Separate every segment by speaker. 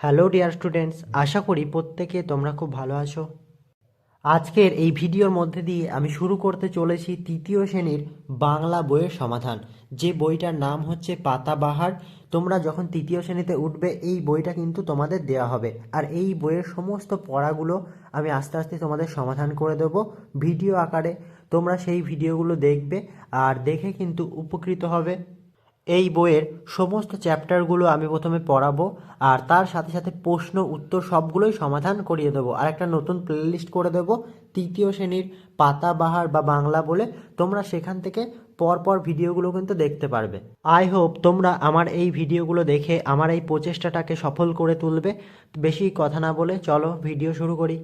Speaker 1: Hello dear students, আশা করি প্রত্যেকে তোমরা খুব ভালো আছো। আজকের এই ভিডিওর মধ্যে দিয়ে আমি শুরু করতে চলেছি তৃতীয় শ্রেণির বাংলা বইয়ের সমাধান। যে বইটার নাম হচ্ছে পাতাবাহার। তোমরা যখন তৃতীয় শ্রেণীতে উঠবে, এই বইটা কিন্তু তোমাদের দেওয়া হবে। আর এই বইয়ের সমস্ত পড়াগুলো আমি আস্তে আস্তে তোমাদের সমাধান করে দেবো ভিডিও আকারে। তোমরা সেই ভিডিওগুলো দেখবে আর দেখে কিন্তু উপকৃত হবে। এই বইয়ের সমস্ত চ্যাপ্টারগুলো আমি প্রথমে পড়াবো আর তার সাথে সাথে প্রশ্ন, উত্তর সবগুলোই সমাধান করিয়ে দেবো। আর একটা নতুন প্লেলিস্ট করে দেবো, তৃতীয় শ্রেণির পাতাবাহার বা বাংলা বলে। তোমরা সেখান থেকে পরপর ভিডিওগুলো কিন্তু দেখতে পারবে। আই হোপ তোমরা আমার এই ভিডিওগুলো দেখে, আমার এই প্রচেষ্টাটাকে সফল করে তুলবে। বেশি কথা না বলে চলো, ভিডিও শুরু করি।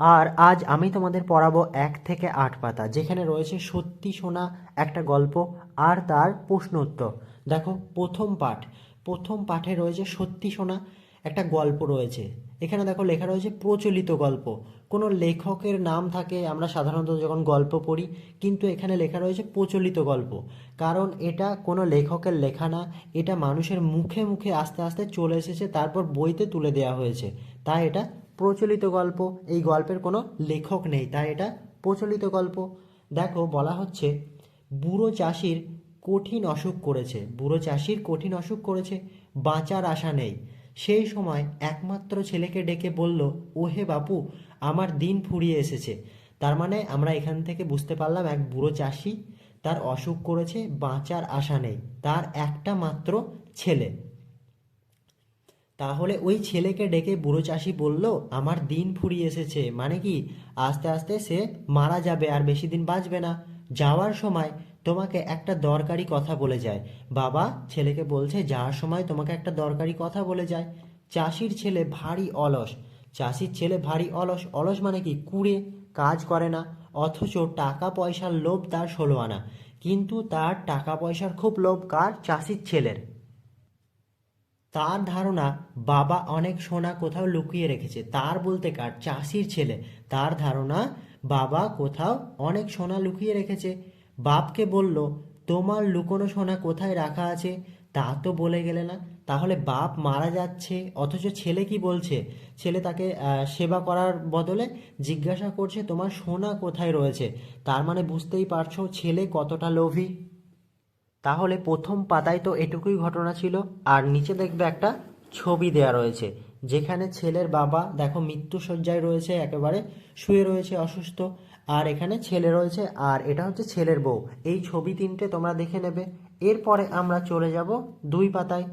Speaker 1: আর আজ আমি তোমাদের পড়াবো এক থেকে আট পাতা, যেখানে রয়েছে সত্যি শোনা একটা গল্প আর তার প্রশ্ন উত্তর দেখো, প্রথম পাঠ। প্রথম পাঠে রয়েছে সত্যি শোনা একটা গল্প রয়েছে। এখানে দেখো লেখা রয়েছে প্রচলিত গল্প। কোনো লেখকের নাম থাকে, আমরা সাধারণত যখন গল্প পড়ি, কিন্তু এখানে লেখা রয়েছে প্রচলিত গল্প। কারণ এটা কোনো লেখকের লেখা না, এটা মানুষের মুখে মুখে আস্তে আস্তে চলে এসেছে, তারপর বইতে তুলে দেওয়া হয়েছে। তাই এটা প্রচলিত গল্প। এই গল্পের কোনো লেখক নেই, তাই এটা প্রচলিত গল্প। দেখো, বলা হচ্ছে, বুড়ো চাষির কঠিন অসুখ করেছে। বুড়ো চাষির কঠিন অসুখ করেছে, বাঁচার আশা নেই। সেই সময় একমাত্র ছেলেকে ডেকে বলল, ওহে বাপু, আমার দিন ফুরিয়ে এসেছে। তার মানে আমরা এখান থেকে বুঝতে পারলাম এক বুড়ো চাষি তার অসুখ করেছে, বাঁচার আশা নেই। তার একটা মাত্র ছেলে। তাহলে ওই ছেলেকে ডেকে বুড়ো চাষি বলল, আমার দিন ফুরিয়ে এসেছে। মানে কি? আস্তে আস্তে সে মারা যাবে আর বেশি দিন বাঁচবে না। যাওয়ার সময় তোমাকে একটা দরকারি কথা বলে যায়। বাবা, ছেলেকে বলছে, যাওয়ার সময় তোমাকে একটা দরকারি কথা বলে যায়। চাষির ছেলে ভারী অলস। চাষির ছেলে ভারী অলস। অলস মানে কি? কুড়ে, কাজ করে না। অথচ টাকা পয়সার লোভ তার ষোলো আনা। কিন্তু তার টাকা পয়সার খুব লোভ কার? চাষির ছেলের। তার ধারণা বাবা অনেক সোনা কোথাও লুকিয়ে রেখেছে। তার বলতে কার? চাষির ছেলে। তার ধারণা বাবা কোথাও অনেক সোনা লুকিয়ে রেখেছে। বাপকে বলল, তোমার লুকোনো সোনা কোথায় রাখা আছে? তা তো বলে গেলে না। তাহলে বাপ মারা যাচ্ছে, অথচ ছেলে কি বলছে? ছেলে তাকে সেবা করার বদলে জিজ্ঞাসা করছে, তোমার সোনা কোথায় রয়েছে? তার মানে বুঝতেই পারছ, ছেলে কতটা লোভী। তাহলে প্রথম পাতায় তো এটুকুই ঘটনা ছিল, আর নিচে দেখবে একটা ছবি দেয়া রয়েছে, যেখানে ছেলের বাবা, দেখো মৃত্যুসজ্জায় রয়েছে একেবারে, শুয়ে রয়েছে অসুস্থ, আর এখানে ছেলে রয়েছে, আর এটা হচ্ছে ছেলের বউ। এই ছবি তিনটে তোমরা দেখে নেবে। এরপরে আমরা চলে যাব দুই পাতায়।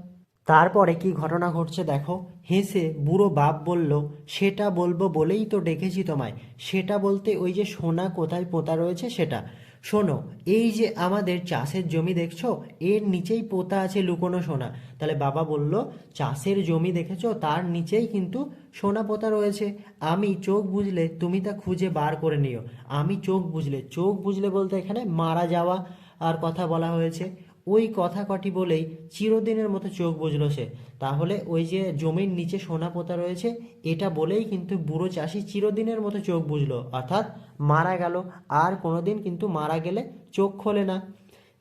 Speaker 1: তারপরে কি ঘটনা ঘটছে দেখো, হেসে বুড়ো বাপ বলল, সেটা বলব বলেই তো ডেকেছি তোমায়। সেটা বলতে ওই যে সোনা কোথায় পোতা রয়েছে সেটা। শোনো, এই যে আমাদের চাষের জমি দেখছ, এর নিচেই পোতা আছে লুকোনো সোনা। তাহলে বাবা বলল, চাষের জমি দেখেছ, তার নিচেই কিন্তু সোনা পোতা রয়েছে। আমি চোখ বুঝলে তুমি তা খুঁজে বার করে নিও। আমি চোখ বুঝলে চোখ বুঝলে বলতে এখানে মারা যাওয়া আর কথা বলা হয়েছে। ওই কথা কটি বলেই চিরদিনের মতো চোখ বুঝলো সে। তাহলে ওই যে জমির নিচে সোনা পোতা রয়েছে, এটা বলেই কিন্তু বুড়ো চাষি চিরদিনের মতো চোখ বুঝলো অর্থাৎ মারা গেল, আর কোনোদিন কিন্তু মারা গেলে চোখ খোলে না।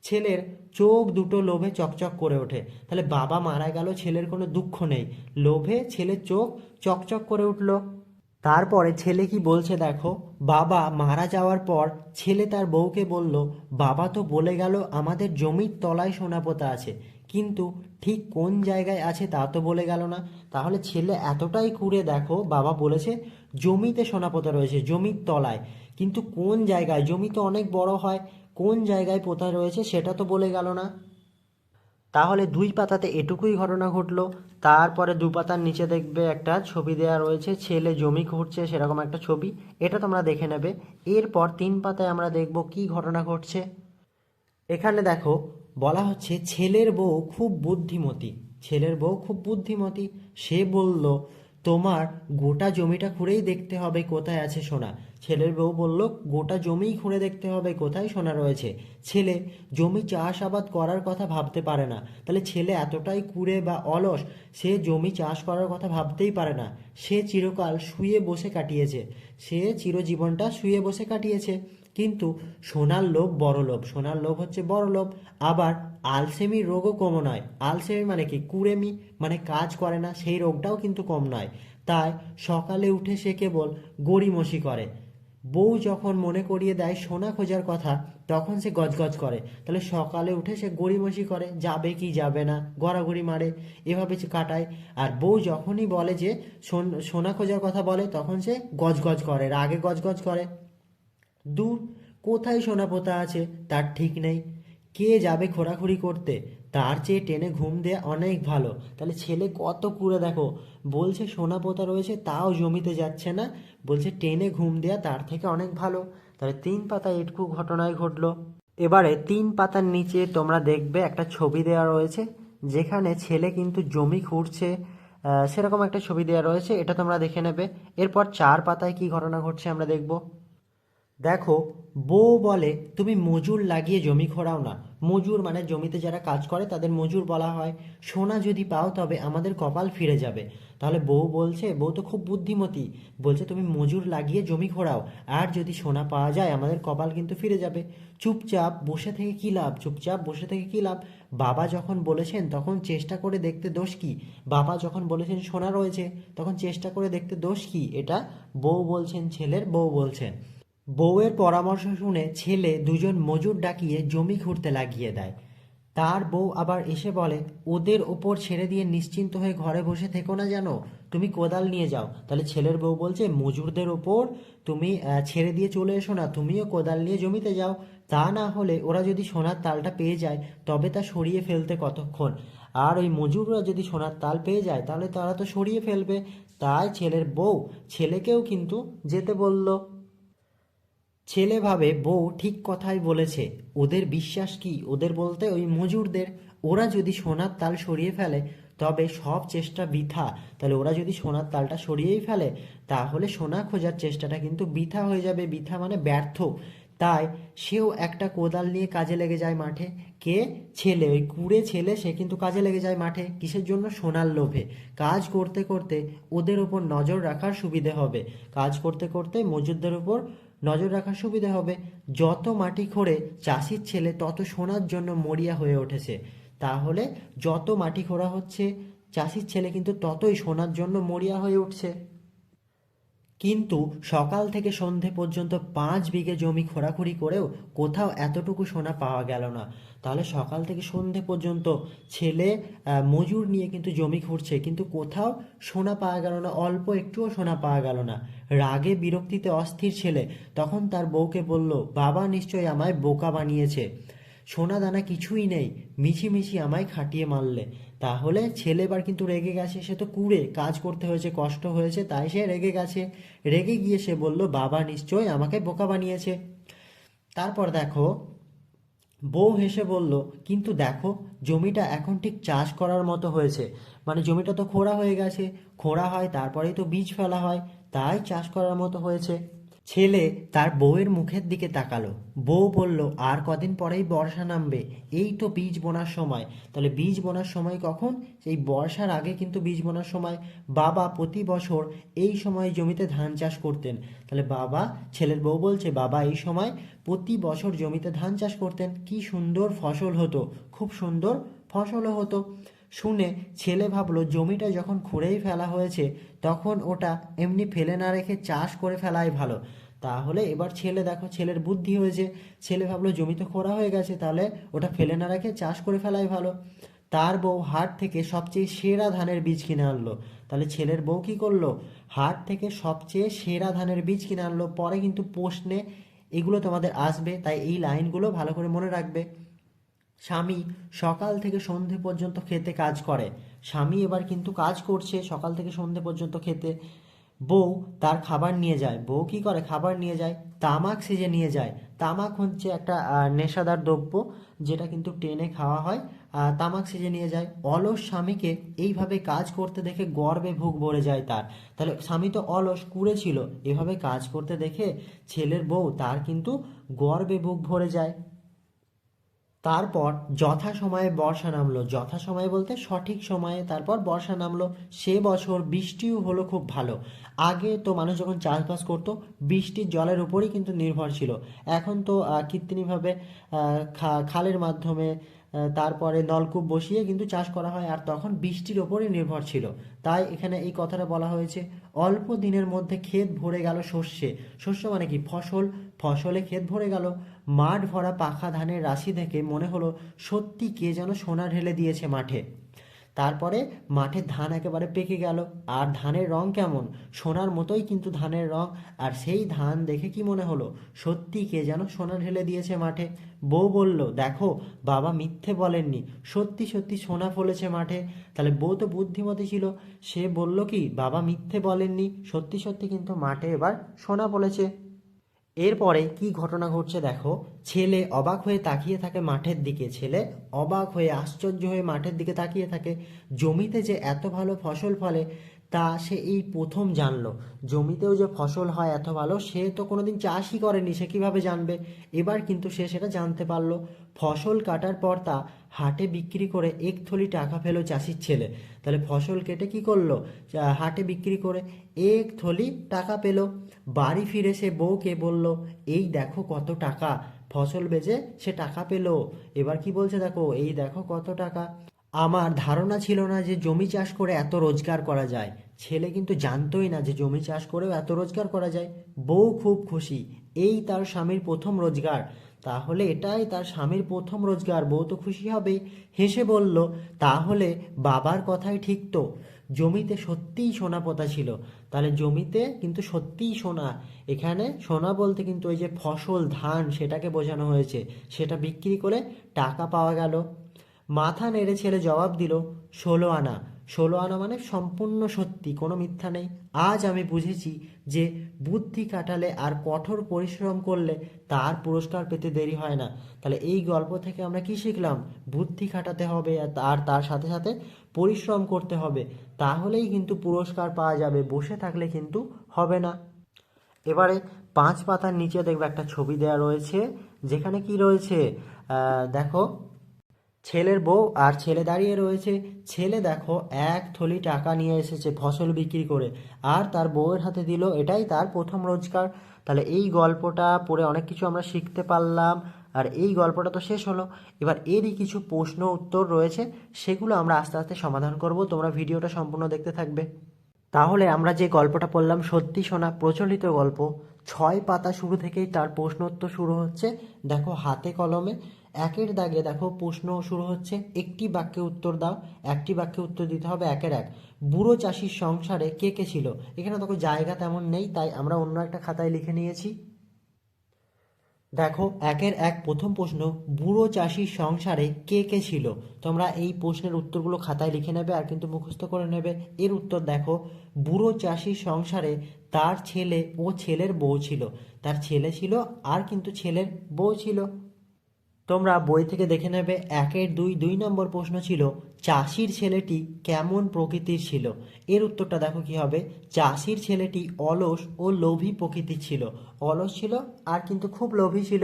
Speaker 1: ছেলের চোখ দুটো লোভে চকচক করে ওঠে। তাহলে বাবা মারা গেল, ছেলের কোনো দুঃখ নেই। লোভে ছেলের চোখ চকচক করে উঠল। তারপরে ছেলে কি বলছে দেখো? বাবা মারা যাওয়ার পর ছেলে তার বউকে বলল, বাবা তো বলে গেল আমাদের জমির তলায় সোনা পোতা আছে। কিন্তু ঠিক কোন জায়গায় আছে তা তো বলে গেল না। তাহলে ছেলে এতটাই কুড়ে দেখো, বাবা বলেছে, জমিতে সোনা পোতা রয়েছে, জমির তলায়। কিন্তু কোন জায়গায়? জমি তো অনেক বড় হয়। কোন জায়গায় পোতা রয়েছে সেটা তো বলে গেল না। তাহলে দুই পাতাতে এটুকুই ঘটনা ঘটলো। তারপরে দু পাতার নিচে দেখবে একটা ছবি দেওয়া রয়েছে, ছেলে জমি ঘুরছে সেরকম একটা ছবি। এটা তোমরা দেখে নেবে। এরপর তিন পাতায় আমরা দেখব কি ঘটনা ঘটছে। এখানে দেখো, বলা হচ্ছে ছেলের বউ খুব বুদ্ধিমতী। ছেলের বউ খুব বুদ্ধিমতী। সে বলল তোমার গোটা জমিটা খুঁড়েই দেখতে হবে, কোথায় আছে সোনা? ছেলের বউ বলল, গোটা জমিই খুঁড়ে দেখতে হবে, কোথায় সোনা রয়েছে? ছেলে, জমি চাষাবাদ করার কথা ভাবতে পারে না। তাহলে ছেলে এতটাই কুড়ে বা অলস, সে জমি চাষ করার কথা ভাবতেই পারে না। সে চিরকাল শুয়ে বসে কাটিয়েছে। সে চিরজীবনটা শুয়ে বসে কাটিয়েছে। কিন্তু সোনার লোভ বড় লোভ। সোনার লোভ হচ্ছে বড় লোভ। আবার আলসেমির রোগও কম নয়। আলসেমি মানে কি? কুড়েমি মানে কাজ করে না, সেই রোগটাও কিন্তু কম নয়। তাই সকালে উঠে সে কেবল গড়িমসি করে। বউ যখন মনে করিয়ে দেয় সোনা খোঁজার কথা, তখন সে গজগজ করে। তাহলে সকালে উঠে সে গড়িমসি করে, যাবে কি যাবে না, গড়াগড়ি মারে, এভাবে কাটায়। আর বউ যখনই বলে যে সোনা খোঁজার কথা বলে, তখন সে গজগজ করে, রাগে গজগজ করে। দূর, কোথায় সোনা পোতা আছে তার ঠিক নেই। কে যাবে খোরাখুরি করতে? তার চেয়ে টেনে ঘুম দেয়া অনেক ভালো। তাহলে ছেলে কত কুড়ে দেখো? বলছে সোনা পোতা রয়েছে, তাও জমিতে যাচ্ছে না। বলছে টেনে ঘুম দেয়া তার থেকে অনেক ভালো। তাহলে তিন পাতা এটুকু ঘটনায় ঘটলো। এবারে তিন পাতার নিচে তোমরা দেখবে একটা ছবি দেওয়া রয়েছে, যেখানে ছেলে কিন্তু জমি খুঁড়ছে। সেরকম একটা ছবি দেওয়া রয়েছে, এটা তোমরা দেখে নেবে। এরপর চার পাতায় কি ঘটনা ঘটছে আমরা দেখব। দেখো, বউ বলে, তুমি মজুর লাগিয়ে জমি খোঁড়াও না। মজুর মানে জমিতে যারা কাজ করে, তাদের মজুর বলা হয়। সোনা যদি পাও, তবে আমাদের কপাল ফিরে যাবে। তাহলে বউ বলছে, বউ তো খুব বুদ্ধিমতী। বলছে, তুমি মজুর লাগিয়ে জমি খোঁড়াও। আর যদি সোনা পাওয়া যায়, আমাদের কপাল কিন্তু ফিরে যাবে। চুপচাপ বসে থেকে কী লাভ? চুপচাপ বসে থেকে কী লাভ? বাবা যখন বলেছেন, তখন চেষ্টা করে দেখতে দোষ কি? বাবা যখন বলেছেন, সোনা রয়েছে, তখন চেষ্টা করে দেখতে দোষ কি? এটা বউ বলছেন, ছেলের বউ বলছেন। বউয়ের পরামর্শ শুনে ছেলে দুজন মজুর ডাকিয়ে জমি খুঁড়তে লাগিয়ে দেয়। তার বউ আবার এসে বলে, ওদের ওপর ছেড়ে দিয়ে নিশ্চিন্ত হয়ে ঘরে বসে থেকো না জানো? তুমি কোদাল নিয়ে যাও। তাহলে ছেলের বউ বলছে, মজুরদের ওপর তুমি ছেড়ে দিয়ে চলে এসো না, তুমিও কোদাল নিয়ে জমিতে যাও। তা না হলে ওরা যদি সোনার তালটা পেয়ে যায়, তবে তা সরিয়ে ফেলতে কতক্ষণ? আর ওই মজুররা যদি সোনার তাল পেয়ে যায়, তাহলে তারা তো সরিয়ে ফেলবে। তাই ছেলের বউ ছেলেকেও কিন্তু যেতে বলল। ছেলে ভাবে বউ ঠিক কথাই বলেছে। ওদের বিশ্বাস কি? ওদের বলতে ওই মজুরদের, ওরা যদি সোনার তাল সরিয়ে ফেলে, তবে সব চেষ্টা বৃথা। তাহলে ওরা যদি সোনার তালটা সরিয়েই ফেলে, তাহলে সোনা খোঁজার চেষ্টাটা কিন্তু বৃথা হয়ে যাবে। বৃথা মানে ব্যর্থ। তাই সেও একটা কোদাল নিয়ে কাজে লেগে যায় মাঠে। কে? ছেলে। ওই কুড়ে ছেলে, সে কিন্তু কাজে লেগে যায় মাঠে। কিসের জন্য? সোনার লোভে। কাজ করতে করতে ওদের ওপর নজর রাখার সুবিধে হবে। কাজ করতে করতে মজুরদের উপর নজর রাখার সুবিধা হবে। যত মাটি খোঁড়ে চাষির ছেলে, তত সোনার জন্য মরিয়া হয়ে উঠেছে। তাহলে যত মাটি খোঁড়া হচ্ছে, চাষির ছেলে কিন্তু ততই সোনার জন্য মরিয়া হয়ে উঠছে। কিন্তু সকাল থেকে সন্ধে পর্যন্ত পাঁচ বিঘে জমি খোঁড়াখুড়ি করেও কোথাও এতটুকু সোনা পাওয়া গেল না। তাহলে সকাল থেকে সন্ধে পর্যন্ত ছেলে মজুর নিয়ে কিন্তু জমি খুঁড়ছে, কিন্তু কোথাও সোনা পাওয়া গেল না, অল্প একটুও সোনা পাওয়া গেল না। রাগে, বিরক্তিতে অস্থির ছেলে তখন তার বউকে বলল, বাবা নিশ্চয়ই আমায় বোকা বানিয়েছে। সোনা দানা কিছুই নেই, মিছিমিছি আমায় খাটিয়ে মারলে। তাহলে ছেলে এবার কিন্তু রেগে গেছে, সে তো কুড়ে, কাজ করতে হয়েছে, কষ্ট হয়েছে, তাই সে রেগে গেছে। রেগে গিয়ে সে বলল, বাবা নিশ্চয়ই আমাকে বোকা বানিয়েছে। তারপর দেখো, বউ হেসে বলল, কিন্তু দেখো, জমিটা এখন ঠিক চাষ করার মতো হয়েছে। মানে জমিটা তো খোঁড়া হয়ে গেছে। খোঁড়া হয়, তারপরেই তো বীজ ফেলা হয়। তাই চাষ করার মতো হয়েছে। ছেলে তার বউয়ের মুখের দিকে তাকালো। বউ বলল, আর কদিন পরেই বর্ষা নামবে। এই তো বীজ বোনার সময়। তাহলে বীজ বোনার সময় কখন? সেই বর্ষার আগে কিন্তু বীজ বোনার সময়। বাবা প্রতি বছর এই সময় জমিতে ধান চাষ করতেন। তাহলে বাবা, ছেলের বউ বলছে, বাবা, এই সময় প্রতি বছর জমিতে ধান চাষ করতেন। কি সুন্দর ফসল হতো। খুব সুন্দর ফসলও হতো। শুনে ছেলে ভাবলো, জমিটা যখন খুঁড়েই ফেলা হয়েছে, তখন ওটা এমনি ফেলে না রেখে চাষ করে ফেলাই ভালো। তাহলে এবার ছেলে, দেখো, ছেলের বুদ্ধি হয়েছে। ছেলে ভাবলো, জমি তো খোঁড়া হয়ে গেছে, তাহলে ওটা ফেলে না রেখে চাষ করে ফেলাই ভালো। তার বউ হাট থেকে সবচেয়ে সেরা ধানের বীজ কিনে আনলো। তাহলে ছেলের বউ কি করল? হাট থেকে সবচেয়ে সেরা ধানের বীজ কিনে আনলো। পরে কিন্তু প্রশ্নে এগুলো তোমাদের আসবে, তাই এই লাইনগুলো ভালো করে মনে রাখবে। স্বামী সকাল থেকে সন্ধে পর্যন্ত খেতে কাজ করে। স্বামী এবার কিন্তু কাজ করছে, সকাল থেকে সন্ধে পর্যন্ত খেতে। বউ তার খাবার নিয়ে যায়। বউ কি করে? খাবার নিয়ে যায়, তামাক সেজে নিয়ে যায়। তামাক হচ্ছে একটা নেশাদার দ্রব্য যেটা কিন্তু টেনে খাওয়া হয় তামাক সেজে নিয়ে যায়। অলস স্বামীকে এইভাবে কাজ করতে দেখে গর্বে ভুগ ভরে যায় তার। তাহলে স্বামী তো অলস, কুড়ে ছিল। এভাবে কাজ করতে দেখে ছেলের বউ তার কিন্তু গর্বে বুক ভরে যায়। তারপর যথা সময়ে বর্ষা নামলো। যথা সময়ে বলতে সঠিক সময়ে তারপর বর্ষা নামলো। সে বছর বৃষ্টিও হলো খুব ভালো। আগে তো মানুষ যখন চাষবাস করতো, বৃষ্টির জলের উপরই কিন্তু নির্ভর ছিল। এখন তো কৃত্রিমভাবে খালের মাধ্যমে তারপরে নলকূপ বসিয়ে কিন্তু চাষ করা হয়। আর তখন বৃষ্টির ওপরই নির্ভর ছিল। তাই এখানে এই কথাটা বলা হয়েছে। অল্প দিনের মধ্যে ক্ষেত ভরে গেল শস্যে শস্য মানে কি? ফসল। ফসলে ক্ষেত ভরে গেল। মাঠ ভরা পাখা ধানের রাশি দেখে মনে হলো, সত্যি কে যেন সোনা ঢেলে দিয়েছে মাঠে। তারপরে মাঠে ধান একেবারে পেকে গেল। আর ধানের রং কেমন? সোনার মতোই কিন্তু ধানের রং। আর সেই ধান দেখে কি মনে হলো? সত্যি কে যেন সোনা ঢেলে দিয়েছে মাঠে। বউ বলল, দেখো, বাবা মিথ্যে বলেননি। সত্যি সত্যি সোনা ফলেছে মাঠে। তাহলে বউ তো বুদ্ধিমতী ছিল। সে বলল কি, বাবা মিথ্যে বলেননি। সত্যি সত্যি কিন্তু মাঠে এবার সোনা ফলেছে। এরপরে কি ঘটনা ঘটছে দেখো? ছেলে অবাক হয়ে তাকিয়ে থাকে মাঠের দিকে। ছেলে অবাক হয়ে আশ্চর্য হয়ে মাঠের দিকে তাকিয়ে থাকে। জমিতে যে এত ভালো ফসল ফলে, তা সে এই প্রথম জানলো। জমিতেও যে ফসল হয় এত ভালো, সে তো কোনোদিন চাষই করেনি, সে কীভাবে জানবে? এবার কিন্তু সে সেটা জানতে পারল। ফসল কাটার পর তা হাটে বিক্রি করে এক থলি টাকা পেল চাষির ছেলে। তাহলে ফসল কেটে কি করল? হাটে বিক্রি করে এক থলি টাকা পেল। বাড়ি ফিরে সে বউকে বলল, এই দেখো কত টাকা, ফসল বেচে সে টাকা পেল। এবার কি বলছে দেখো, এই দেখো কত টাকা। আমার ধারণা ছিল না যে জমি চাষ করে এত রোজগার করা যায়। ছেলে কিন্তু জানতোই না যে জমি চাষ করেও এত রোজগার করা যায়। বউ খুব খুশি, এই তার স্বামীর প্রথম রোজগার। তাহলে এটাই তার স্বামীর প্রথম রোজগার, বউ তো খুশি হবে হেসে বলল, তাহলে বাবার কথাই ঠিক তো। জমিতে সত্যিই সোনা পোতা ছিল। তাহলে জমিতে কিন্তু সত্যিই সোনা। এখানে সোনা বলতে কিন্তু ওই যে ফসল, ধান, সেটাকে বোঝানো হয়েছে। সেটা বিক্রি করে টাকা পাওয়া গেল। মাথা নেড়ে ছেলে জবাব দিল, ষোলো আনা। ষোলো আনা মানে সম্পূর্ণ সত্যি, কোনো মিথ্যা নেই। আজ আমি বুঝেছি যে বুদ্ধি কাটালে আর কঠোর পরিশ্রম করলে তার পুরস্কার পেতে দেরি হয় না। তাহলে এই গল্প থেকে আমরা কি শিখলাম? বুদ্ধি খাটাতে হবে আর তার সাথে সাথে পরিশ্রম করতে হবে। তাহলেই কিন্তু পুরস্কার পাওয়া যাবে, বসে থাকলে কিন্তু হবে না। এবারে পাঁচ পাতার নিচে দেখবে একটা ছবি দেওয়া রয়েছে, যেখানে কি রয়েছে? দেখো ছেলের বউ আর ছেলে দাঁড়িয়ে রয়েছে। ছেলে দেখো, এক থলি টাকা নিয়ে এসেছে ফসল বিক্রি করে। আর তার বউয়ের হাতে দিল, এটাই তার প্রথম রোজগার। তাহলে এই গল্পটা পড়ে অনেক কিছু আমরা শিখতে পারলাম। আর এই গল্পটা তো শেষ হলো। এবার এরই কিছু প্রশ্ন উত্তর রয়েছে, সেগুলো আমরা আস্তে আস্তে সমাধান করব। তোমরা ভিডিওটা সম্পূর্ণ দেখতে থাকবে। তাহলে আমরা যে গল্পটা পড়লাম, সত্যি শোনা প্রচলিত গল্প। ছয় পাতা শুরু থেকেই তার প্রশ্নোত্তর শুরু হচ্ছে। দেখো, হাতে কলমে একের দাগে দেখো প্রশ্ন শুরু হচ্ছে, একটি বাক্যে উত্তর দাও, একটি বাক্যে উত্তর দিতে হবে একের এক। বুড়ো চাষির সংসারে কে কে ছিল? এখানে দেখো জায়গা তেমন নেই, তাই আমরা অন্য একটা খাতায় লিখে নিয়েছি। দেখো একের এক, প্রথম প্রশ্ন, বুড়ো চাষির সংসারে কে কে ছিল? তোমরা এই প্রশ্নের উত্তরগুলো খাতায় লিখে নেবে আর কিন্তু মুখস্থ করে নেবে। এর উত্তর দেখো, বুড়ো চাষির সংসারে তার ছেলে ও ছেলের বউ ছিল। তার ছেলে ছিল আর কিন্তু ছেলের বউ ছিল। তোমরা বই থেকে দেখে নেবে, একের দুই দুই নম্বর প্রশ্ন ছিল, চাষির ছেলেটি কেমন প্রকৃতির ছিল? এর উত্তরটা দেখো কি হবে, চাষির ছেলেটি অলস ও লোভী প্রকৃতির ছিল। অলস ছিল আর কিন্তু খুব লোভী ছিল।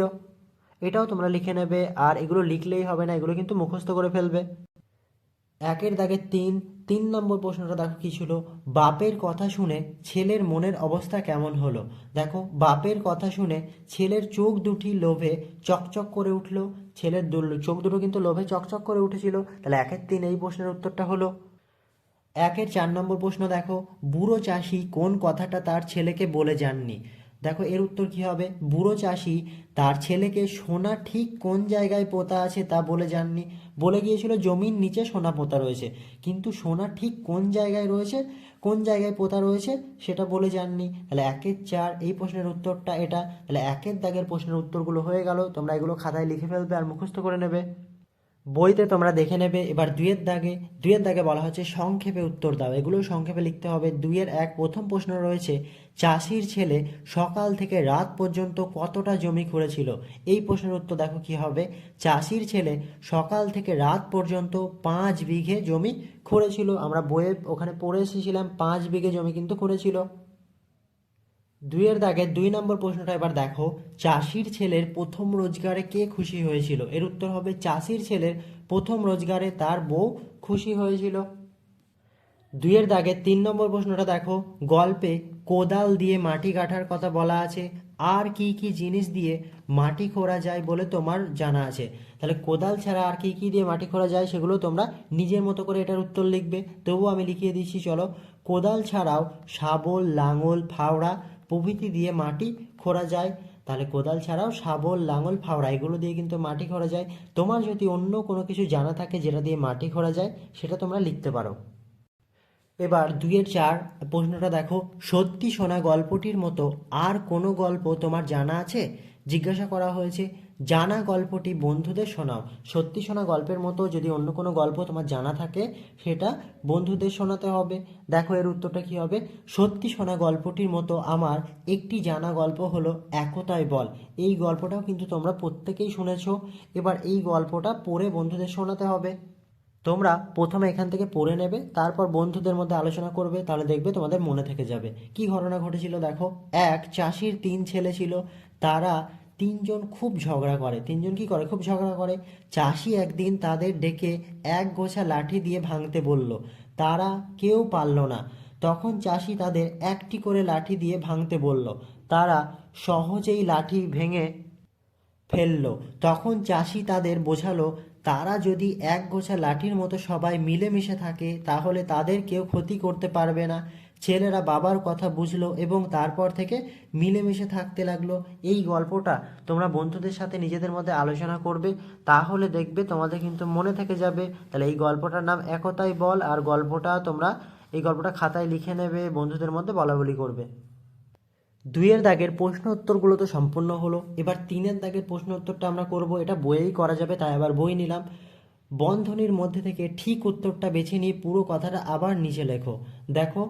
Speaker 1: এটাও তোমরা লিখে নেবে, আর এগুলো লিখলেই হবে না, এগুলো কিন্তু মুখস্থ করে ফেলবে। একের দাগে তিন তিন নম্বর প্রশ্নটা দেখো কি ছিল? বাপের কথা শুনে ছেলের মনের অবস্থা কেমন হলো? দেখো, বাপের কথা শুনে ছেলের চোখ দুটি লোভে চকচক করে উঠল। ছেলের চোখ দুটো কিন্তু লোভে চকচক করে উঠেছিল। তাহলে একের তিন এই প্রশ্নের উত্তরটা হলো? একের চার নম্বর প্রশ্ন দেখো, বুড়ো চাষি কোন কথাটা তার ছেলেকে বলে যাননি? দেখো এর উত্তর কি হবে? বুড়ো চাষি তার ছেলেকে সোনা ঠিক কোন জায়গায় পোতা আছে তা বলে যাননি বলে গিয়েছিল জমির নিচে সোনা পোতা রয়েছে। কিন্তু সোনা ঠিক কোন জায়গায় রয়েছে? কোন জায়গায় পোতা রয়েছে? সেটা বলে যাননি তাহলে একের চার এই প্রশ্নের উত্তরটা এটা। তাহলে একের দাগের প্রশ্নের উত্তরগুলো হয়ে গেল। তোমরা এগুলো খাতায় লিখে ফেলবে আর মুখস্থ করে নেবে। বইতে তোমরা দেখে নেবে, এবার দুইয়ের দাগে দুইয়ের দাগে বলা হচ্ছে সংক্ষেপে উত্তর দাও। এগুলো সংক্ষেপে লিখতে হবে। দুইয়ের এক প্রথম প্রশ্ন রয়েছে, চাষির ছেলে সকাল থেকে রাত পর্যন্ত কতটা জমি খুঁড়েছিল? এই প্রশ্নের উত্তর দেখো কি হবে। চাষির ছেলে সকাল থেকে রাত পর্যন্ত পাঁচ বিঘে জমি খুঁড়েছিল। আমরা বইয়ে ওখানে পড়ে এসেছিলাম, পাঁচ বিঘে জমি কিন্তু খুঁড়েছিল। দুইয়ের দাগে দুই নম্বর প্রশ্নটা এবার দেখো। চাষির ছেলের প্রথম রোজগারে কে খুশি হয়েছিল? এর উত্তর হবে চাষির ছেলের প্রথম রোজগারে তার বউ খুশি হয়েছিল। দুইয়ের দাগে তিন নম্বর প্রশ্নটা দেখো। গল্পে কোদাল দিয়ে মাটি কাটার কথা বলা আছে। আর কি কি জিনিস দিয়ে মাটি খোঁড়া যায় বলে তোমার জানা আছে? তাহলে কোদাল ছাড়া আর কি কি দিয়ে মাটি খোঁড়া যায় সেগুলো তোমরা নিজের মতো করে এটার উত্তর লিখবে। তবুও আমি লিখিয়ে দিচ্ছি, চলো। কোদাল ছাড়াও শাবল, লাঙল, ফাওড়া প্রভৃতি দিয়ে মাটি খোঁড়া যায়, তাহলে কোদাল ছাড়াও শাবল, লাঙল, ফাওড়া, এগুলো দিয়ে কিন্তু মাটি খোঁড়া যায়। তোমার যদি অন্য কোনো কিছু জানা থাকে যেটা দিয়ে মাটি খোঁড়া যায়, সেটা তোমরা লিখতে পারো। এবার দুইয়ের চার প্রশ্নটা দেখো। সত্যি শোনা গল্পটির মতো আর কোনো গল্প তোমার জানা আছে? জিজ্ঞাসা করা হয়েছে জানা গল্পটি বন্ধুদের শোনাও। সত্যি শোনা গল্পের মতো যদি অন্য কোনো গল্প তোমার জানা থাকে, সেটা বন্ধুদের শোনাতে হবে। দেখো এর উত্তরটা কি হবে? সত্যি শোনা গল্পটির মতো আমার একটি জানা গল্প হলো একতায় বল। এই গল্পটাও কিন্তু তোমরা প্রত্যেকেই শুনেছো। এবার এই গল্পটা পড়ে বন্ধুদের শোনাতে হবে। তোমরা প্রথমে এখান থেকে পড়ে নেবে, তারপর বন্ধুদের মধ্যে আলোচনা করবে, তাহলে দেখবে তোমাদের মনে থেকে যাবে। কি ঘটনা ঘটেছিল দেখো? এক চাষির তিন ছেলে ছিল। তারা তিনজন খুব ঝগড়া করে। তিনজন কি করে? খুব ঝগড়া করে। চাষি একদিন তাদের ডেকে এক গোছা লাঠি দিয়ে ভাঙতে বলল, তারা কেউ পারল না। তখন চাষি তাদের একটি করে লাঠি দিয়ে ভাঙতে বলল, তারা সহজেই লাঠি ভেঙে ফেলল। তখন চাষি তাদের বোঝালো, তারা যদি এক গোছা লাঠির মতো সবাই মিলেমিশে থাকে, তাহলে তাদের কেউ ক্ষতি করতে পারবে না। ছেলেরা বাবার কথা বুঝলো এবং তারপর থেকে মিলেমিশে থাকতে লাগল। এই গল্পটা তোমরা বন্ধুদের সাথে নিজেদের মধ্যে আলোচনা করবে, তাহলে দেখবে তোমাদের কিন্তু মনে থেকে যাবে, তাহলে এই গল্পটার নাম একতাই বল, আর গল্পটা তোমরা, এই গল্পটা খাতায় লিখে নেবে, বন্ধুদের মধ্যে বলা বলি করবে। দুইয়ের দাগের প্রশ্ন উত্তরগুলো তো সম্পূর্ণ হলো। এবার তিনের দাগের প্রশ্ন উত্তরটা আমরা করব, এটা বইয়েই করা যাবে, তাই আবার বই নিলাম। বন্ধনীর মধ্যে থেকে ঠিক উত্তরটা বেছে নিয়ে পুরো কথাটা আবার নিচে লেখো। দেখো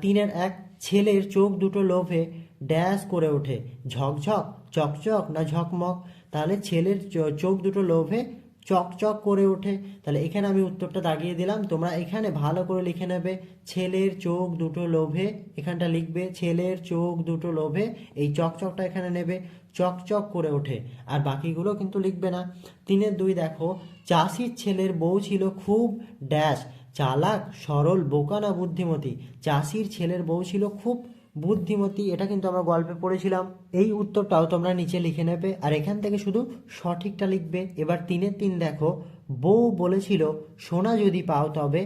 Speaker 1: তিনের এক ছেলের চোখ দুটো লোভে ড্যাশ করে ওঠে। ঝকঝক, চকচক না ঝকমক? তাহলে ছেলের চোখ দুটো লোভে চকচক করে ওঠে। তাহলে এখানে আমি উত্তরটা দাগিয়ে দিলাম। তোমরা এখানে ভালো করে লিখে নেবে, ছেলের চোখ দুটো লোভে, এখানটা লিখবে, ছেলের চোখ দুটো লোভে, এই চকচকটা এখানে নেবে। চকচক করে ওঠে, আর বাকিগুলো কিন্তু লিখবে না। তিনের দুই দেখো চাষির ছেলের বউ ছিল খুব ড্যাশ, চালাক, সরল, বোকা না বুদ্ধিমতী। চাষির ছেলের বউ ছিল খুব বুদ্ধিমতী, এটা কিন্তু আমরা গল্পে পড়েছিলাম। এই উত্তরটাও তোমরা নিচে লিখে নেবে, আর এখান থেকে শুধু সঠিকটা লিখবে। এবার তিনের তিন দেখো, বউ বলেছিল, সোনা যদি পাও তবে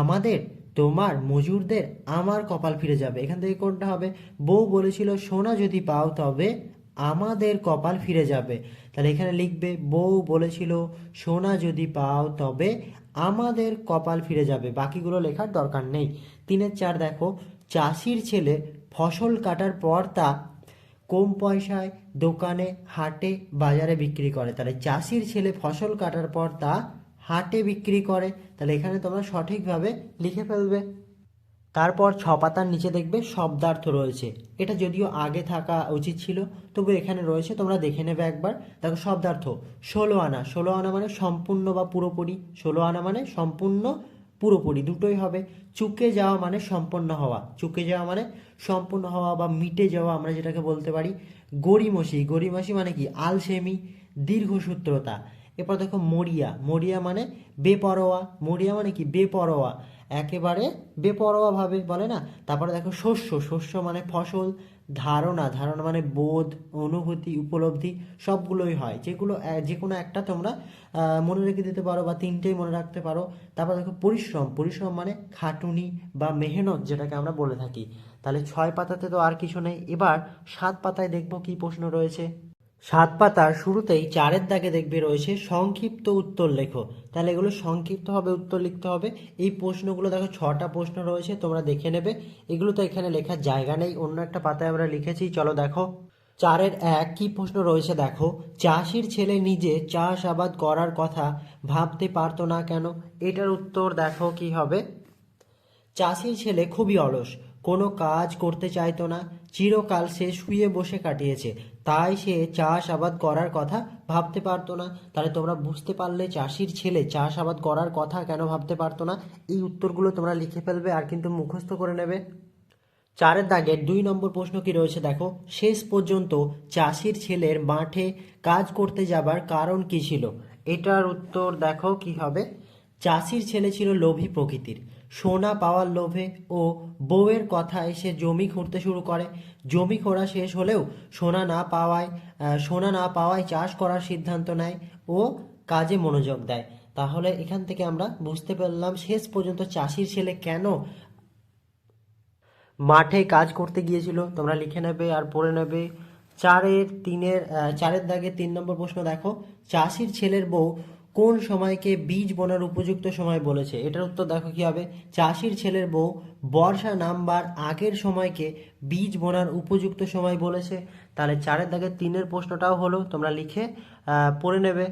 Speaker 1: আমাদের, তোমার, মজুরদের, আমার কপাল ফিরে যাবে। এখান থেকে কোনটা হবে? বউ বলেছিল, সোনা যদি পাও তবে আমাদের কপাল ফিরে যাবে। তাহলে এখানে লিখবে, বউ বলেছিল, সোনা যদি পাও তবে আমাদের কপাল ফিরে যাবে। বাকিগুলো লেখার দরকার নেই। তিনের চার দেখো, চাষির ছেলে ফসল কাটার পর তা কম পয়সায় দোকানে, হাটে, বাজারে বিক্রি করে। তাহলে চাষির ছেলে ফসল কাটার পর তা হাটে বিক্রি করে। তাহলে এখানে তোমরা সঠিকভাবে লিখে ফেলবে। তারপর ছ পাতার নিচে দেখবে শব্দার্থ রয়েছে। এটা যদিও আগে থাকা উচিত ছিল, তবু এখানে রয়েছে, তোমরা দেখে নেবে একবার। দেখো শব্দার্থ, ষোলো আনা। ষোলো আনা মানে সম্পূর্ণ বা পুরোপুরি। ষোলো আনা মানে সম্পূর্ণ, পুরোপুরি, দুটোই হবে। চুকে যাওয়া মানে সম্পন্ন হওয়া। চুকে যাওয়া মানে সম্পূর্ণ হওয়া বা মিটে যাওয়া আমরা যেটাকে বলতে পারি। গড়িমসি গড়িমসি মানে কি? আলসেমি, দীর্ঘসূত্রতা। এরপর দেখো মরিয়া। মরিয়া মানে বেপরোয়া। মরিয়া মানে কি? বেপরোয়া। একেবারে বেপরোয়াভাবে বলে না। তারপরে দেখো শস্য শস্য মানে ফসল, ধারণা ধারণা মানে বোধ, অনুভূতি, উপলব্ধি, সবগুলোই হয়। যেগুলো যে কোনো একটা তোমরা মনে রেখে দিতে পারো বা তিনটেই মনে রাখতে পারো। তারপর দেখো পরিশ্রম পরিশ্রম মানে খাটুনি বা মেহনত যেটাকে আমরা বলে থাকি। তাহলে ছয় পাতাতে তো আর কিছু নেই। এবার সাত পাতায় দেখব কি প্রশ্ন রয়েছে। সাত পাতার শুরুতেই চারের দাগে দেখবে রয়েছে সংক্ষিপ্ত উত্তর লেখো। তাহলে এগুলো সংক্ষিপ্তভাবে উত্তর লিখতে হবে। এই প্রশ্নগুলো দেখো, ছটা প্রশ্ন রয়েছে, তোমরা দেখে নেবে। এগুলো তো এখানে লেখার জায়গা নেই, অন্য একটা পাতায় আমরা লিখেছি, চলো দেখো। চারের এক, কি প্রশ্ন রয়েছে দেখো? চাষির ছেলে নিজে চাষ আবাদ করার কথা ভাবতে পারতো না কেন? এটার উত্তর দেখো কি হবে। চাষির ছেলে খুবই অলস, কোনো কাজ করতে চাইতো না, চিরকাল সে শুয়ে বসে কাটিয়েছে। তাই সে চাষ আবাদ করার কথা ভাবতে পারতো না। তাহলে তোমরা বুঝতে পারলে চাষির ছেলে চাষাবাদ করার কথা কেন ভাবতে পারতো না? এই উত্তরগুলো তোমরা লিখে ফেলবে আর কিন্তু মুখস্থ করে নেবে। চারের দাগের দুই নম্বর প্রশ্ন কি রয়েছে দেখো। শেষ পর্যন্ত চাষির ছেলের মাঠে কাজ করতে যাবার কারণ কি ছিল? এটার উত্তর দেখো কি হবে। চাষির ছেলে ছিল লোভী প্রকৃতির। সোনা পাওয়ার লোভে ও বউয়ের কথায় সে জমি খুঁড়তে শুরু করে। জমি খোঁড়া শেষ হলেও সোনা না পাওয়ায় সোনা না পাওয়ায় চাষ করার সিদ্ধান্ত নেয় ও কাজে মনোযোগ দেয়। তাহলে এখান থেকে আমরা বুঝতে পারলাম শেষ পর্যন্ত চাষির ছেলে কেন মাঠে কাজ করতে গিয়েছিল। তোমরা লিখে নেবে আর পড়ে নেবে। চারের তিনের চারের দাগে তিন নম্বর প্রশ্ন দেখো। চাষির ছেলের বউ কোন সময়কে বীজ বোনার উপযুক্ত সময় বলেছে? এটার উত্তর দেখো কি হবে? চাষির ছেলের বউ বর্ষা নামবার আগের সময়কে বীজ বোনার উপযুক্ত সময় বলেছে। তাহলে চারের দাগে তিনের প্রশ্নটাও হলো, তোমরা লিখে পড়ে নেবে।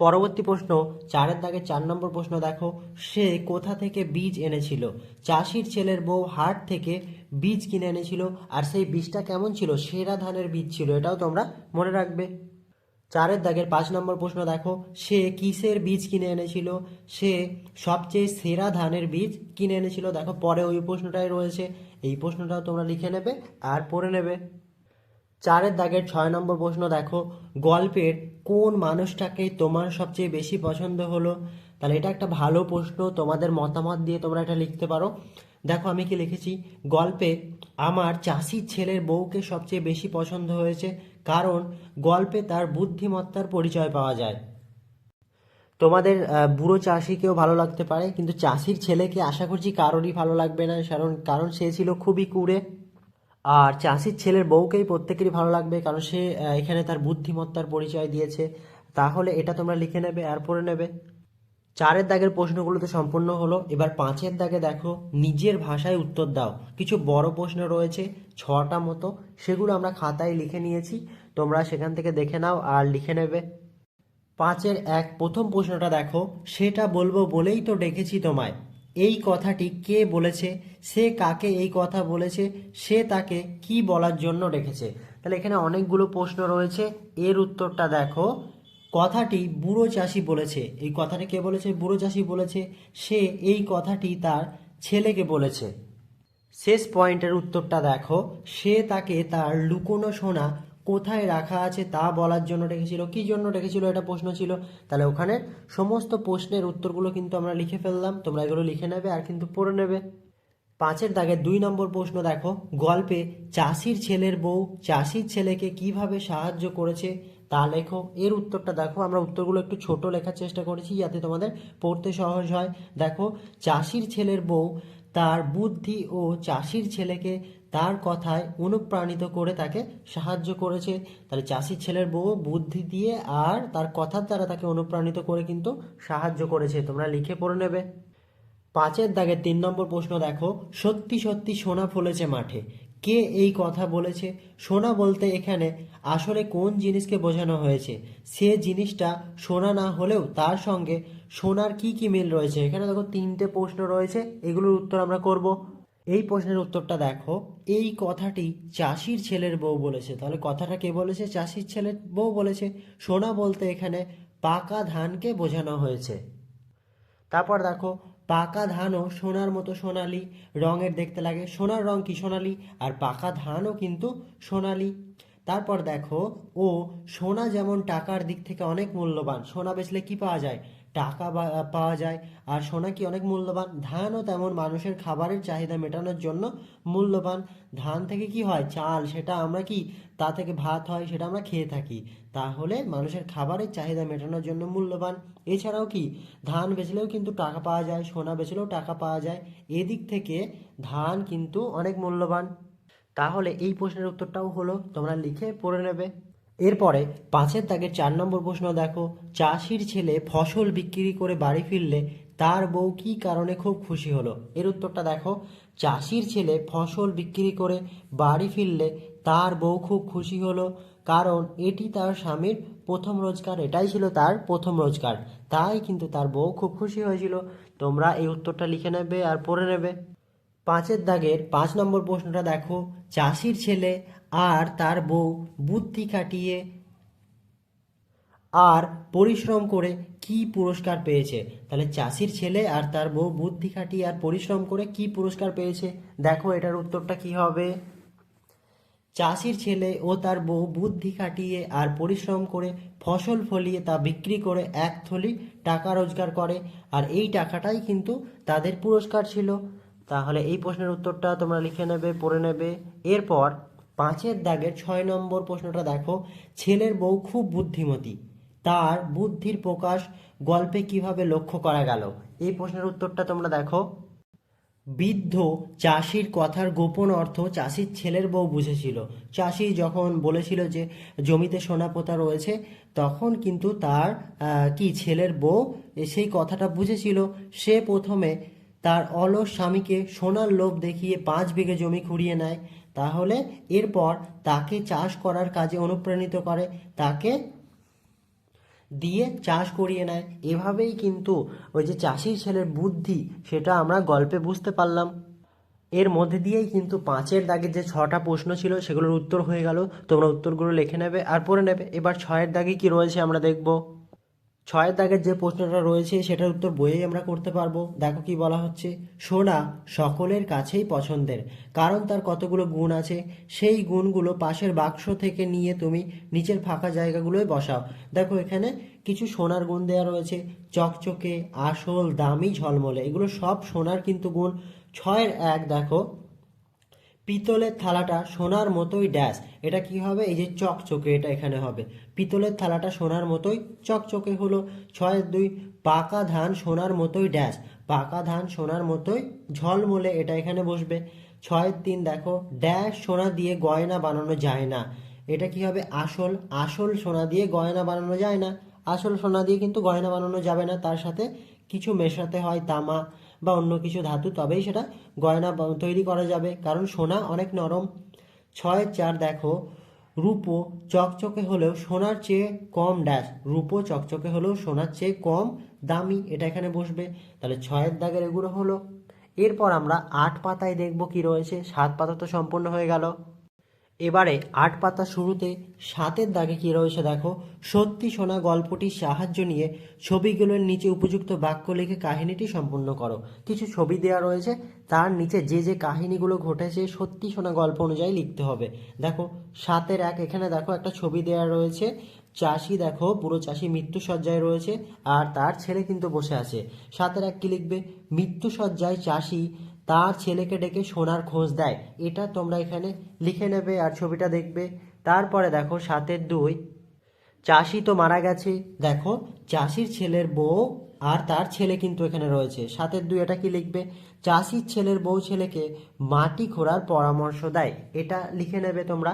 Speaker 1: পরবর্তী প্রশ্ন, চারের দাগে চার নম্বর প্রশ্ন দেখো। সে কোথা থেকে বীজ এনেছিল? চাষির ছেলের বউ হাট থেকে বীজ কিনে এনেছিল, আর সেই বীজটা কেমন ছিল? সেরা ধানের বীজ ছিল, এটাও তোমরা মনে রাখবে। চারের দাগের পাঁচ নম্বর প্রশ্ন দেখো, সে কিসের বীজ কিনে এনেছিল? সে সবচেয়ে সেরা ধানের বীজ কিনে এনেছিল? দেখো, পরে ওই প্রশ্নটাই রয়েছে। এই প্রশ্নটাও তোমরা লিখে নেবে আর পড়ে নেবে। চারের দাগের ছয় নম্বর প্রশ্ন দেখো, গল্পের কোন মানুষটাকে তোমার সবচেয়ে বেশি পছন্দ হলো? তাহলে এটা একটা ভালো প্রশ্ন, তোমাদের মতামত দিয়ে তোমরা এটা লিখতে পারো। দেখো, আমি কি লিখেছি? গল্পে আমার চাষির ছেলের বউকে সবচেয়ে বেশি পছন্দ হয়েছে। কারণ গল্পে তার বুদ্ধিমত্তার পরিচয় পাওয়া যায়। তোমাদের বুড়ো চাষিকেও ভালো লাগতে পারে, কিন্তু চাষির ছেলেকে আশা করছি কারোরই ভালো লাগবে না, কারণ কারণ সে ছিল খুবই কুড়ে। আর চাষির ছেলের বউকেই প্রত্যেকেরই ভালো লাগবে, কারণ সে এখানে তার বুদ্ধিমত্তার পরিচয় দিয়েছে। তাহলে এটা তোমরা লিখে নেবে আর পড়ে নেবে। চারের দাগের প্রশ্নগুলো তো সম্পূর্ণ হলো, এবার পাঁচের দাগে দেখো, নিজের ভাষায় উত্তর দাও। কিছু বড় প্রশ্ন রয়েছে ছটা মতো, সেগুলো আমরা খাতায় লিখে নিয়েছি, তোমরা সেখান থেকে দেখে নাও আর লিখে নেবে। পাঁচের এক, প্রথম প্রশ্নটা দেখো, সেটা বলব বলেই তো ডেকেছি তোমায়। এই কথাটি কে বলেছে? সে কাকে এই কথা বলেছে? সে তাকে কি বলার জন্য ডেকেছে? তাহলে এখানে অনেকগুলো প্রশ্ন রয়েছে, এর উত্তরটা দেখো কথাটি বুড়ো চাষি বলেছে। এই কথাটি কে বলেছে? বুড়ো চাষি বলেছে, সে এই কথাটি তার ছেলেকে বলেছে। শেষ পয়েন্টের উত্তরটা দেখো। সে তাকে তার লুকোনো সোনা কোথায় রাখা আছে তা বলার জন্য রেখেছিল কি জন্য রেখেছিল এটা প্রশ্ন ছিল। তাহলে ওখানে সমস্ত প্রশ্নের উত্তরগুলো কিন্তু আমরা লিখে ফেললাম। তোমরা এগুলো লিখে নেবে আর কিন্তু পড়ে নেবে। পাঁচের দাগে দুই নম্বর প্রশ্ন দেখো। গল্পে চাষির ছেলের বউ চাষির ছেলেকে কীভাবে সাহায্য করেছে? তা লেখো। এর উত্তরটা দেখো, আমরা উত্তরগুলো একটু ছোট লেখার চেষ্টা করেছি যাতে তোমাদের পড়তে সহজ হয়। দেখো, চাষির ছেলের বউ তার বুদ্ধি ও চাষির ছেলেকে তার কথায় অনুপ্রাণিত করে তাকে সাহায্য করেছে। তাহলে চাষির ছেলের বউ বুদ্ধি দিয়ে আর তার কথার দ্বারা তাকে অনুপ্রাণিত করে কিন্তু সাহায্য করেছে। তোমরা লিখে পড়ে নেবে। পাঁচের দাগে তিন নম্বর প্রশ্ন দেখো, সত্যি সত্যি সোনা ফলেছে মাঠে। কে এই কথা বলেছে সোনা বলতে এখানে আসলে কোন জিনিসকে বোঝানো হয়েছে? সে জিনিসটা সোনা না হলেও তার সঙ্গে সোনার কি কি মিল রয়েছে? এখানে দেখো তিনটে প্রশ্ন রয়েছে, এগুলোর উত্তর আমরা করব। এই প্রশ্নের উত্তরটা দেখো, এই কথাটি চাষির ছেলের বউ বলেছে। তাহলে কথাটা কে বলেছে? চাষির ছেলের বউ বলেছে, সোনা বলতে এখানে পাকা ধানকে বোঝানো হয়েছে। তারপর দেখো পাকা ধানও সোনার মতো সোনালি রঙের দেখতে লাগে। সোনার রং কি সোনালি? আর পাকা ধানও কিন্তু সোনালি। তারপর দেখো, ও সোনা যেমন টাকার দিক থেকে অনেক মূল্যবান, সোনা বেচলে কি পাওয়া যায়? টাকা পাওয়া যায়। আর সোনা কি অনেক মূল্যবান ধানও তেমন মানুষের খাবারের চাহিদা মেটানোর জন্য মূল্যবান। ধান থেকে কি হয়? চাল, সেটা আমরা কি? তা থেকে ভাত হয়, সেটা আমরা খেয়ে থাকি। তাহলে মানুষের খাবারের চাহিদা মেটানোর জন্য মূল্যবান। এছাড়াও কি? ধান বেচলেও কিন্তু টাকা পাওয়া যায়, সোনা বেচলেও টাকা পাওয়া যায়। এদিক থেকে ধান কিন্তু অনেক মূল্যবান। তাহলে এই প্রশ্নের উত্তরটাও হলো, তোমরা লিখে পড়ে নেবে। এরপরে পাঁচের দাগের চার নম্বর প্রশ্ন, দেখো, চাষির ছেলে ফসল বিক্রি করে বাড়ি ফিরলে তার বউ কী কারণে খুব খুশি হলো? এর উত্তরটা দেখো, চাষির ছেলে ফসল বিক্রি করে বাড়ি ফিরলে তার বউ খুব খুশি হলো, কারণ এটি তার স্বামীর প্রথম রোজগার, এটাই ছিল তার প্রথম রোজগার। তাই কিন্তু তার বউ খুব খুশি হয়েছিল। তোমরা এই উত্তরটা লিখে নেবে আর পড়ে নেবে। পাঁচের দাগের পাঁচ নম্বর প্রশ্নটা দেখো, চাষির ছেলে আর তার বউ বুদ্ধি কাটিয়ে আর পরিশ্রম করে কি পুরস্কার পেয়েছে? তাহলে চাষির ছেলে আর তার বউ বুদ্ধি খাটিয়ে আর পরিশ্রম করে কি পুরস্কার পেয়েছে? দেখো এটার উত্তরটা কি হবে। চাষির ছেলে ও তার বউ বুদ্ধি খাটিয়ে আর পরিশ্রম করে ফসল ফলিয়ে তা বিক্রি করে এক থলি টাকা রোজগার করে। আর এই টাকাটাই কিন্তু তাদের পুরস্কার ছিল। তাহলে এই প্রশ্নের উত্তরটা তোমরা লিখে নেবে, পড়ে নেবে। এরপর পাঁচের দাগের ছয় নম্বর প্রশ্নটা দেখো। ছেলের বউ খুব বুদ্ধিমতী। তার বুদ্ধির প্রকাশ গল্পে কীভাবে লক্ষ্য করা গেল? এই প্রশ্নের উত্তরটা তোমরা দেখো। বৃদ্ধ চাষির কথার গোপন অর্থ চাষির ছেলের বউ বুঝেছিল। চাষি যখন বলেছিল যে জমিতে সোনা পোতা রয়েছে, তখন কিন্তু তার কি ছেলের বউ সেই কথাটা বুঝেছিল। সে প্রথমে তার অলস স্বামীকে সোনার লোভ দেখিয়ে পাঁচ বিঘে জমি খুঁড়িয়ে নেয়। তাহলে এরপর তাকে চাষ করার কাজে অনুপ্রাণিত করে, তাকে দিয়ে চাষ করিয়ে নেয়। এভাবেই কিন্তু ওই যে চাষির ছেলের বুদ্ধি, সেটা আমরা গল্পে বুঝতে পারলাম। এর মধ্যে দিয়েই কিন্তু পাঁচের দাগে যে ছটা প্রশ্ন ছিল, সেগুলোর উত্তর হয়ে গেল। তোমরা উত্তরগুলো লিখে নেবে আর পড়ে নেবে। এবার ছয়ের দাগে কি রয়েছে আমরা দেখব। ছয়ের দাগের যে প্রশ্নটা রয়েছে, সেটার উত্তর বইয়েই আমরা করতে পারব। দেখো কি বলা হচ্ছে, সোনা সকলের কাছেই পছন্দের, কারণ তার কতগুলো গুণ আছে, সেই গুণগুলো পাশের বাক্স থেকে নিয়ে তুমি নিচের ফাঁকা জায়গাগুলোয় বসাও। দেখো এখানে কিছু সোনার গুণ দেওয়া রয়েছে, চকচকে, আসল, দামি, ঝলমলে, এগুলো সব সোনার কিন্তু গুণ। ছয়ের এক, দেখো, পিতলের থালাটা সোনার মতোই ড্যাশ, এটা কি হবে? এই যে চকচকে এটা এখানে হবে। পিতলের থালাটা সোনার মতোই চকচকে হলো। ছয়ের দুই, পাকা ধান সোনার মতোই ড্যাশ, পাকা ধান সোনার মতোই ঝলমলে এটা এখানে বসবে। ছয়ের তিন, দেখো, ড্যাশ সোনা দিয়ে গয়না বানানো যায় না। এটা কি হবে? আসল আসল সোনা দিয়ে গয়না বানানো যায় না। আসল সোনা দিয়ে কিন্তু গয়না বানানো যাবে না। তার সাথে কিছু মেশাতে হয় তামা বা অন্য কিছু ধাতু, তবেই সেটা গয়না তৈরি করা যাবে। কারণ সোনা অনেক নরম। ছয় চার, দেখো রূপো চকচকে হলেও সোনার চেয়ে কম ড্যাশ রূপো চকচকে হলেও সোনার চেয়ে কম দামি। এটা এখানে বসবে। তাহলে ছয়ের দাগের এগুলো হলো। এরপর আমরা আট পাতায় দেখব কি রয়েছে। সাত পাতা তো সম্পূর্ণ হয়ে গেল। এবারে আট পাতা শুরুতে সাতের দাগে কি রয়েছে দেখো? সত্যি শোনা গল্পটির সাহায্য নিয়ে ছবিগুলোর নিচে উপযুক্ত বাক্য লিখে কাহিনীটি সম্পূর্ণ করো। কিছু ছবি দেওয়া রয়েছে, তার নিচে যে যে কাহিনীগুলো ঘটেছে সত্যি শোনা গল্প অনুযায়ী লিখতে হবে। দেখো, সাতের এক, এখানে দেখো একটা ছবি দেওয়া রয়েছে, চাষি দেখো, পুরো চাষি মৃত্যুসজ্জায় রয়েছে, আর তার ছেলে কিন্তু বসে আছে। সাতের এক কি লিখবে? মৃত্যুসজ্জায় চাষি তার ছেলেকে ডেকে সোনার খোঁজ দেয়। এটা তোমরা এখানে লিখে নেবে আর ছবিটা দেখবে। তারপরে দেখো, সাতের দুই, চাষি তো মারা গেছে। দেখো, চাষির ছেলের বউ আর তার ছেলে কিন্তু এখানে রয়েছে। সাতের দুই, এটা কি লিখবে? চাষির ছেলের বউ ছেলেকে মাটি খোঁড়ার পরামর্শ দেয়। এটা লিখে নেবে তোমরা।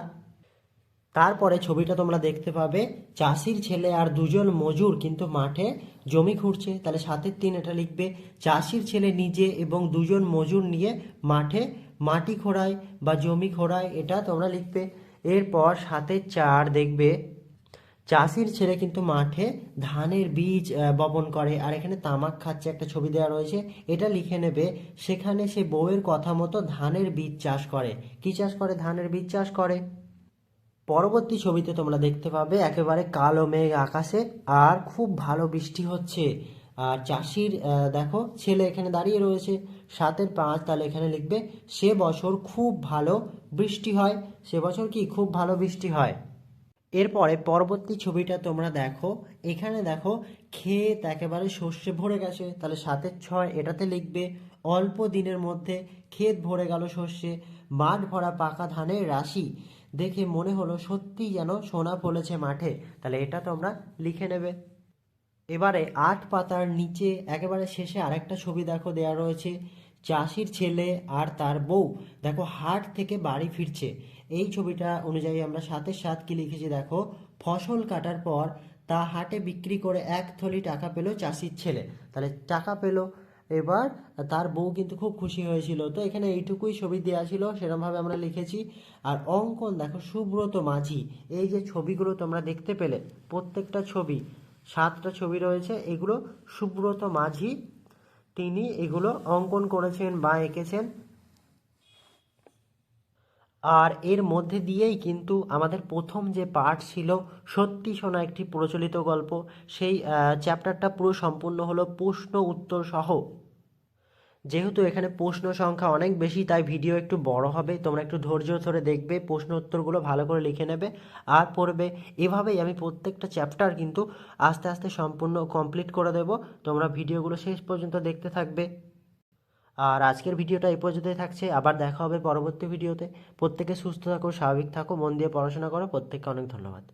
Speaker 1: তারপরে ছবিটা তোমরা দেখতে পাবে, চাষির ছেলে আর দুজন মজুর কিন্তু মাঠে জমি খুঁড়ছে। তাহলে সাতের তিন এটা লিখবে, চাষির ছেলে নিজে এবং দুজন মজুর নিয়ে মাঠে মাটি খোঁড়ায় বা জমি খোঁড়ায়, এটা তোমরা লিখবে। এরপর সাতের চার দেখবে, চাষির ছেলে কিন্তু মাঠে ধানের বীজ বপন করে, আর এখানে তামাক খাচ্ছে একটা ছবি দেওয়া রয়েছে, এটা লিখে নেবে, সেখানে সে বউয়ের কথা মতো ধানের বীজ চাষ করে। কি চাষ করে? ধানের বীজ চাষ করে। পরবর্তী ছবিতে তোমরা দেখতে পাবে একেবারে কালো মেঘ আকাশে আর খুব ভালো বৃষ্টি হচ্ছে। আর চাষির দেখো, ছেলে এখানে দাঁড়িয়ে রয়েছে। সাতের পাঁচ, তাহলে এখানে লিখবে, সে বছর খুব ভালো বৃষ্টি হয়। সে বছর কি খুব ভালো বৃষ্টি হয়? এরপরে পরবর্তী ছবিটা তোমরা দেখো। এখানে দেখো, ক্ষেত একেবারে শস্যে ভরে গেছে। তাহলে সাতের ছয়, এটাতে লিখবে, অল্প দিনের মধ্যে ক্ষেত ভরে গেল শস্যে মাঠ ভরা পাকা ধানের রাশি। দেখে মনে হলো সত্যি যেন সোনা ফলেছে মাঠে। তাহলে এটা তোমরা লিখে নেবে। এবারে আট পাতার নিচে একেবারে শেষে আরেকটা ছবি দেখো, দেয়া রয়েছে, চাষির ছেলে আর তার বউ। দেখো, হাট থেকে বাড়ি ফিরছে। এই ছবিটা অনুযায়ী আমরা সাথে সাত কি লিখেছি দেখো, ফসল কাটার পর তা হাটে বিক্রি করে এক থলি টাকা পেল চাষির ছেলে। তাহলে টাকা পেল এবার তার বউ কিন্তু খুব খুশি হয়েছিল। তো এখানে এইটুকুই ছবি দেওয়া ছিল সেরকমভাবে আমরা লিখেছি। আর অঙ্কন, দেখো, সুব্রত মাঝি, এই যে ছবিগুলো তোমরা দেখতে পেলে, প্রত্যেকটা ছবি, সাতটা ছবি রয়েছে, এগুলো সুব্রত মাঝি, তিনি এগুলো অঙ্কন করেছেন বা এঁকেছেন। আর এর মধ্যে দিয়েই কিন্তু আমাদের প্রথম যে পার্ট ছিল, সত্যি শোনা একটি প্রচলিত গল্প, সেই চ্যাপ্টারটা পুরো সম্পূর্ণ হলো প্রশ্ন উত্তর সহ। যেহেতু এখানে প্রশ্ন সংখ্যা অনেক বেশি, তাই ভিডিও একটু বড় হবে। তোমরা একটু ধৈর্য ধরে দেখবে, প্রশ্ন উত্তরগুলো ভালো করে লিখে নেবে আর পড়বে। এভাবেই আমি প্রত্যেকটা চ্যাপ্টার কিন্তু আস্তে আস্তে সম্পূর্ণ কমপ্লিট করে দেব। তোমরা ভিডিওগুলো শেষ পর্যন্ত দেখতে থাকবে। আর আজকের ভিডিওটা এই পর্যন্তই থাকছে। আবার দেখা হবে পরবর্তী ভিডিওতে। প্রত্যেকে সুস্থ থাকো, স্বাভাবিক থাকো, মন দিয়ে পড়াশোনা করো। প্রত্যেককে অনেক ধন্যবাদ।